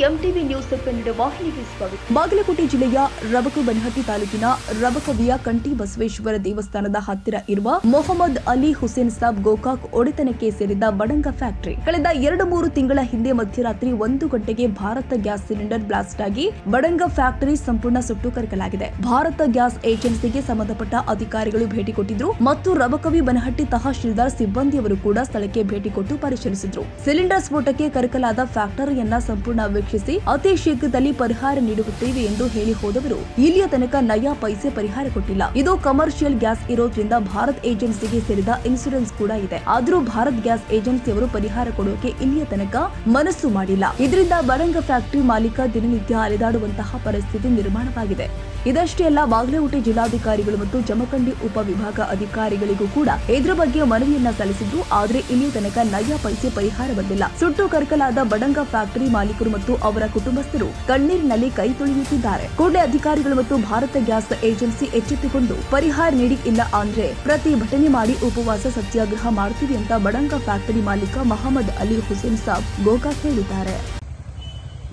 ಕನ್ನಡ ವಾಹಿನಿಗೆ ಸ್ವಾಗತ. ಬಾಗಲಕೋಟೆ ಜಿಲ್ಲೆಯ ರಬಕ ಬನಹಟ್ಟಿ ತಾಲೂಕಿನ ರಬಕವಿಯ ಕಂಠಿ ಬಸವೇಶ್ವರ ದೇವಸ್ಥಾನದ ಹತ್ತಿರ ಇರುವ ಮೊಹಮ್ಮದ್ ಅಲಿ ಹುಸೇನ್ ಸಾಬ್ ಗೋಕಾಕ್ ಒಡೆತನಕ್ಕೆ ಸೇರಿದ ಬಡಂಗ ಫ್ಯಾಕ್ಟರಿ. ಕಳೆದ ಎರಡು ಮೂರು ತಿಂಗಳ ಹಿಂದೆ ಮಧ್ಯರಾತ್ರಿ ಒಂದು ಗಂಟೆಗೆ ಭಾರತ ಗ್ಯಾಸ್ ಸಿಲಿಂಡರ್ ಬ್ಲಾಸ್ಟ್ ಆಗಿ ಬಡಂಗ ಫ್ಯಾಕ್ಟರಿ ಸಂಪೂರ್ಣ ಸುಟ್ಟು ಕರಕಲಾಗಿದೆ. ಭಾರತ ಗ್ಯಾಸ್ ಏಜೆನ್ಸಿಗೆ ಸಂಬಂಧಪಟ್ಟ ಅಧಿಕಾರಿಗಳು ಭೇಟಿ ಕೊಟ್ಟಿದ್ರು ಮತ್ತು ರಬಕವಿ ಬನಹಟ್ಟಿ ತಹಶೀಲ್ದಾರ್ ಸಿಬ್ಬಂದಿಯವರು ಕೂಡ ಸ್ಥಳಕ್ಕೆ ಭೇಟಿ ಕೊಟ್ಟು ಪರಿಶೀಲಿಸಿದ್ರು. ಸಿಲಿಂಡರ್ ಸ್ಫೋಟಕ್ಕೆ ಕರಕಲಾದ ಫ್ಯಾಕ್ಟರಿಯನ್ನ ಸಂಪೂರ್ಣ ವೀಕ್ಷಿಸಿ ಅತಿ ಶೀಘ್ರದಲ್ಲಿ ಪರಿಹಾರ ನೀಡುತ್ತೇವೆ ಎಂದು ಹೇಳಿ ಹೋದವರು, ಇಲ್ಲಿಯ ತನಕ ನಯಾ ಪೈಸೆ ಪರಿಹಾರ ಕೊಟ್ಟಿಲ್ಲ. ಇದು ಕಮರ್ಷಿಯಲ್ ಗ್ಯಾಸ್ ಇರೋದ್ರಿಂದ ಭಾರತ್ ಏಜೆನ್ಸಿಗೆ ಸೇರಿದ ಇನ್ಸೂರೆನ್ಸ್ ಕೂಡ ಇದೆ. ಆದರೂ ಭಾರತ್ ಗ್ಯಾಸ್ ಏಜೆನ್ಸಿಯವರು ಪರಿಹಾರ ಕೊಡೋಕೆ ಇಲ್ಲಿಯ ತನಕ ಮನಸ್ಸು ಮಾಡಿಲ್ಲ. ಇದರಿಂದ ಬರಂಗ ಫ್ಯಾಕ್ಟರಿ ಮಾಲೀಕ ದಿನನಿತ್ಯ ಅಲೆದಾಡುವಂತಹ ಪರಿಸ್ಥಿತಿ ನಿರ್ಮಾಣವಾಗಿದೆ. ಇದಷ್ಟೇ ಅಲ್ಲ, ಬಾಗಲಕೋಟೆ ಜಿಲ್ಲಾಧಿಕಾರಿಗಳು ಮತ್ತು ಜಮಖಂಡಿ ಉಪವಿಭಾಗ ಅಧಿಕಾರಿಗಳಿಗೂ ಕೂಡ ಇದರ ಬಗ್ಗೆ ಮನವಿಯನ್ನ ಸಲ್ಲಿಸಿದ್ದು ಆದರೆ ಇಲ್ಲಿ ತನಕ ನಯ ಪೈಸೆ ಪರಿಹಾರ ಬಂದಿಲ್ಲ. ಸುಟ್ಟು ಕರ್ಕಲಾದ ಬಡಂಗ ಫ್ಯಾಕ್ಟರಿ ಮಾಲೀಕರು ಮತ್ತು ಅವರ ಕುಟುಂಬಸ್ಥರು ಕಣ್ಣೀರಿನಲ್ಲಿ ಕೈ ತೊಳೆಯುತ್ತಿದ್ದಾರೆ. ಕೂಡಲೇ ಅಧಿಕಾರಿಗಳು ಮತ್ತು ಭಾರತ ಗ್ಯಾಸ್ ಏಜೆನ್ಸಿ ಎಚ್ಚೆತ್ತುಕೊಂಡು ಪರಿಹಾರ ನೀಡಿ ಇಲ್ಲ ಅಂದ್ರೆ ಪ್ರತಿಭಟನೆ ಮಾಡಿ ಉಪವಾಸ ಸತ್ಯಾಗ್ರಹ ಮಾಡ್ತೀವಿ ಅಂತ ಬಡಂಗ ಫ್ಯಾಕ್ಟರಿ ಮಾಲೀಕ ಮಹಮ್ಮದ್ ಅಲಿ ಹುಸೇನ್ ಸಾಬ್ ಗೋಕಾಕ್ ಹೇಳಿದ್ದಾರೆ.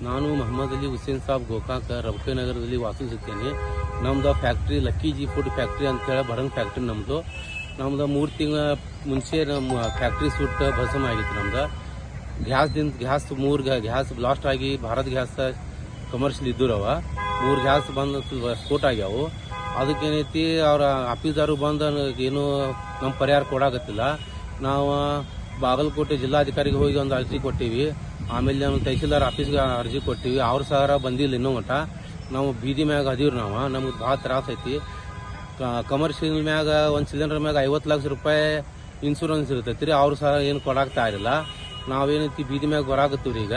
ನಾನು ಮೊಹಮ್ಮದ್ ಅಲಿ ಹುಸೇನ್ ಸಾಬ್ ಗೋಕಾಕ್ ರಬಕೆ ನಗರದಲ್ಲಿ ವಾಸಿಸುತ್ತೇನೆ. ನಮ್ದು factory lucky G food factory ಅಂತೇಳಿ ಬರಂಗ್ ಫ್ಯಾಕ್ಟ್ರಿ ನಮ್ಮದು ನಮ್ದು ಮೂರು ತಿಂಗಳ ಮುಂಚೆ ನಮ್ಮ ಫ್ಯಾಕ್ಟ್ರಿ ಸುಟ್ಟ ಭಸಮ ಆಗಿತ್ತು ನಮ್ದು. ಗ್ಯಾಸ್ದಿಂದ ಗ್ಯಾಸ್ ಮೂರು ಗ್ಯಾಸ್ ಬ್ಲಾಸ್ಟ್ ಆಗಿ ಭಾರತ್ ಗ್ಯಾಸ್ ಕಮರ್ಷಿಯಲ್ ಇದ್ದರವ ಮೂರು ಗ್ಯಾಸ್ ಬಂದು ಸ್ಫೋಟ ಆಗ್ಯಾವು. ಅದಕ್ಕೇನೈತಿ ಅವ್ರ ಆಫೀಸರು ಬಂದು ಏನು ನಮ್ಮ ಪರಿಹಾರ ಕೊಡಾಕತ್ತಿಲ್ಲ. ನಾವು ಬಾಗಲಕೋಟೆ ಜಿಲ್ಲಾಧಿಕಾರಿಗೆ ಹೋಗಿ ಒಂದು ಅರ್ಜಿ ಕೊಟ್ಟಿವಿ. ಆಮೇಲೆ ನಾವು ತಹಸೀಲ್ದಾರ್ ಆಫೀಸ್ಗೆ ಅರ್ಜಿ ಕೊಟ್ಟಿವಿ. ಅವ್ರ ಸಹ ಬಂದಿಲ್ಲ ಇನ್ನೂ ಮಟ. ನಾವು ಬೀದಿ ಮ್ಯಾಗ ಅದೀವ್ರಿ ನಾವು. ನಮ್ಗೆ ಭಾಳ ತ್ರಾಸ ಐತಿ. ಕಮರ್ಷಿಯಲ್ ಮ್ಯಾಗ ಒಂದು ಸಿಲಿಂಡರ್ ಮ್ಯಾಗ ಐವತ್ತು ಲಕ್ಷ ರೂಪಾಯಿ ಇನ್ಶೂರೆನ್ಸ್ ಇರ್ತೈತಿ ರೀ ಅವ್ರು ಸಹ ಏನು ಕೊಡಾಕ್ತಾ ಇರಲಿಲ್ಲ ನಾವೇನೈತಿ ಬೀದಿ ಮ್ಯಾಗ ಬರಾಕತ್ತೀವ್ರಿ ಈಗ?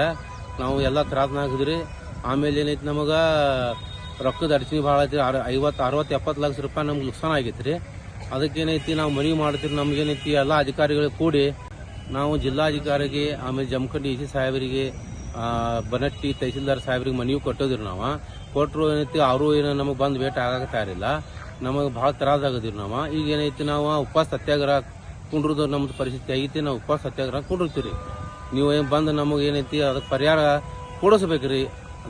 ನಾವು ಎಲ್ಲ ತ್ರಾಸನಾಗಿದ್ರಿ ಆಮೇಲೆ ಏನೈತಿ ನಮಗೆ ರೊಕ್ಕದ ಅಡಚಣೆ ಭಾಳ ಐತಿ ಐವತ್ತು, ಅರವತ್ತು, ಎಪ್ಪತ್ತು ಲಕ್ಷ ರೂಪಾಯಿ ನಮ್ಗೆ ನುಕ್ಸಾನ ಆಗೈತಿ ರೀ ಅದಕ್ಕೇನೈತಿ ನಾವು ಮನವಿ ಮಾಡ್ತೀರಿ ನಮ್ಗೇನೈತಿ ಎಲ್ಲ ಅಧಿಕಾರಿಗಳಿಗೆ ಕೂಡಿ ನಾವು ಜಿಲ್ಲಾಧಿಕಾರಿಗೆ, ಆಮೇಲೆ ಜಮಖಂಡಿ ಇ ಸಿ ಸಾಹೇಬರಿಗೆ ಬನಟ್ಟಿ ತಹಸೀಲ್ದಾರ್ ಸಾಹೇಬ್ರಿಗೆ ಮನವಿ ಕೊಟ್ಟೋದ್ರಿ ನಾವು. ಕೊಟ್ಟರು ಏನೈತಿ ಅವರು ಏನು ನಮಗೆ ಬಂದು ಭೇಟಿ ಆಗಕ್ಕೆ ಇರಲಿಲ್ಲ ನಮಗೆ ಭಾಳ ತ್ರಾಸ ಆಗದಿರಿ ನಾವು. ಈಗ ಏನೈತಿ ನಾವು ಉಪವಾಸ ಸತ್ಯಾಗ್ರಹ ಕುಂಡ್ರದು ನಮ್ದು ಪರಿಸ್ಥಿತಿ ಆಗೈತಿ. ನಾವು ಉಪವಾಸ ಸತ್ಯಾಗ್ರಹ ಕುಂಡಿರ್ತೀವಿ ನೀವು ಏನು ಬಂದು ನಮಗೆ ಏನೈತಿ ಅದಕ್ಕೆ ಪರಿಹಾರ ಕೊಡಿಸ್ಬೇಕ್ರಿ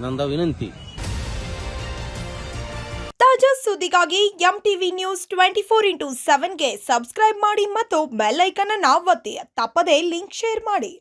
ನಂದ ವಿನಂತಿ. ತಾಜಾ ಸುದ್ದಿಗಾಗಿ M TV news twenty four into ಸೆವೆನ್ಗೆ subscribe ಮಾಡಿ ಮತ್ತು ಬೆಲ್ ಐಕನ್ ಅನ್ನು ಒತ್ತಿ. ತಪ್ಪದೇ ಲಿಂಕ್ ಶೇರ್ ಮಾಡಿ.